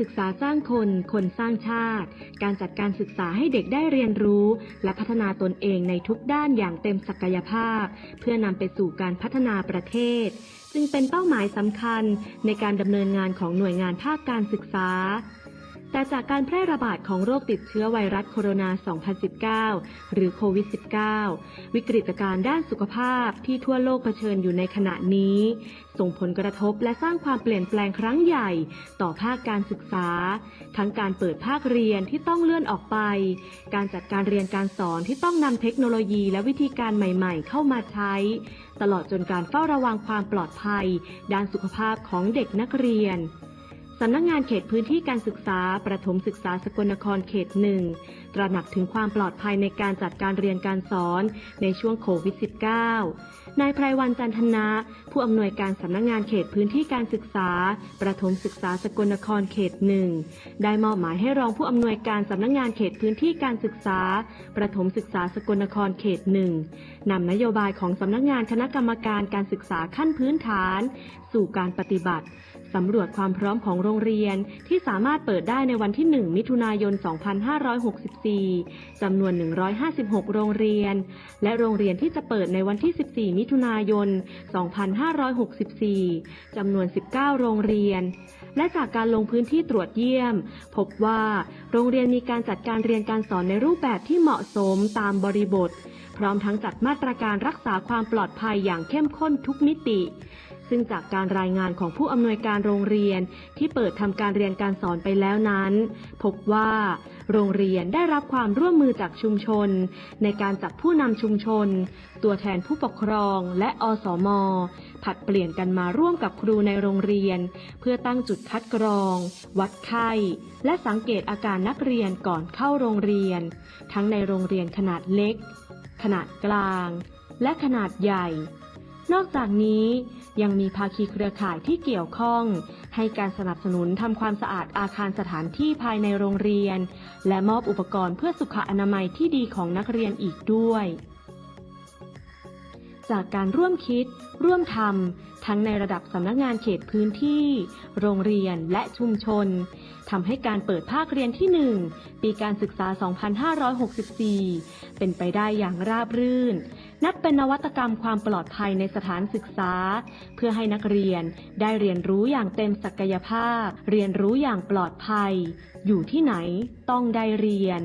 ศึกษาสร้างคน คนสร้างชาติ การจัดการศึกษาให้เด็กได้เรียนรู้ และพัฒนาตนเองในทุกด้านอย่างเต็มศักยภาพ เพื่อนำไปสู่การพัฒนาประเทศ จึงเป็นเป้าหมายสำคัญในการดำเนินงานของหน่วยงานภาคการศึกษา จากการแพร่ระบาดของโรคติดเชื้อไวรัสโคโรนา 2019 หรือโควิด -19 วิกฤตการณ์ด้านสุขภาพที่ทั่วโลกเผชิญอยู่ในขณะนี้ ส่งผลกระทบและสร้างความเปลี่ยนแปลงครั้งใหญ่ต่อภาคการศึกษา ทั้งการเปิดภาคเรียนที่ต้องเลื่อนออกไป การจัดการเรียนการสอนที่ต้องนำเทคโนโลยีและวิธีการใหม่ ๆ เข้ามาใช้ ตลอดจนการเฝ้าระวังความปลอดภัย ด้านสุขภาพของเด็กนักเรียน สำนักงงานเขตพื้นที่การศึกษา ประถมศึกษาสกลนครเขตหนึ่งตระหนักถึงความปลอดภัยในการจัดการเรียนการสอนในช่วงโควิด -19 นายไพรวันจันทนะ ผู้อำนวยการสำนักงงานเขตพื้นที่การศึกษา ประถมศึกษาสกลนครเขตหนึ่งได้มอบหมายให้รองผู้อำนวยการสำนักงงานเขตพื้นที่การศึกษา ประถมศึกษาสกลนครเขตหนึ่งนำนโยบายของสำนักงานคณะกรรมการการศึกษาขั้นพื้นฐาน สู่การปฏิบัติ สำรวจความพร้อมของโรงเรียนที่สามารถเปิดได้ในวันที่ 1 มิถุนายน 2564 จำนวน 156 โรงเรียน และโรงเรียนที่จะเปิดในวันที่ 14 มิถุนายน 2564 จำนวน 19 โรงเรียน และจากการลงพื้นที่ตรวจเยี่ยม พบว่าโรงเรียนมีการจัดการเรียนการสอนในรูปแบบที่เหมาะสมตามบริบท พร้อมทั้งจัดมาตรการรักษาความปลอดภัยอย่างเข้มข้นทุกมิติ ซึ่งจากการรายงานของผู้อำนวยการโรงเรียนที่เปิดทำการเรียนการสอนไปแล้วนั้น พบว่า โรงเรียนได้รับความร่วมมือจากชุมชน ในการจัดผู้นำชุมชน ตัวแทนผู้ปกครองและอสมผัดเปลี่ยนกันมาร่วมกับครูในโรงเรียน เพื่อตั้งจุดคัดกรอง วัดไข้ และสังเกตอาการนักเรียนก่อนเข้าโรงเรียน ทั้งในโรงเรียนขนาดเล็ก ขนาดกลาง และขนาดใหญ่ นอกจากนี้ ยังมีภาคีเครือข่ายที่เกี่ยวข้อง ให้การสนับสนุนทำความสะอาดอาคารสถานที่ภายในโรงเรียน และมอบอุปกรณ์เพื่อสุขอนามัยที่ดีของนักเรียนอีกด้วย จากการร่วมคิด ร่วมทำทั้งในระดับสำนักงานเขตพื้นที่ โรงเรียนและชุมชนทำให้การเปิดภาคเรียนที่ 1 ปีการศึกษา 2564 เป็นไปได้อย่างราบรื่น นับเป็นนวัตกรรมความปลอดภัยในสถานศึกษา เพื่อให้นักเรียนได้เรียนรู้อย่างเต็มศักยภาพ เรียนรู้อย่างปลอดภัย อยู่ที่ไหนต้องได้เรียน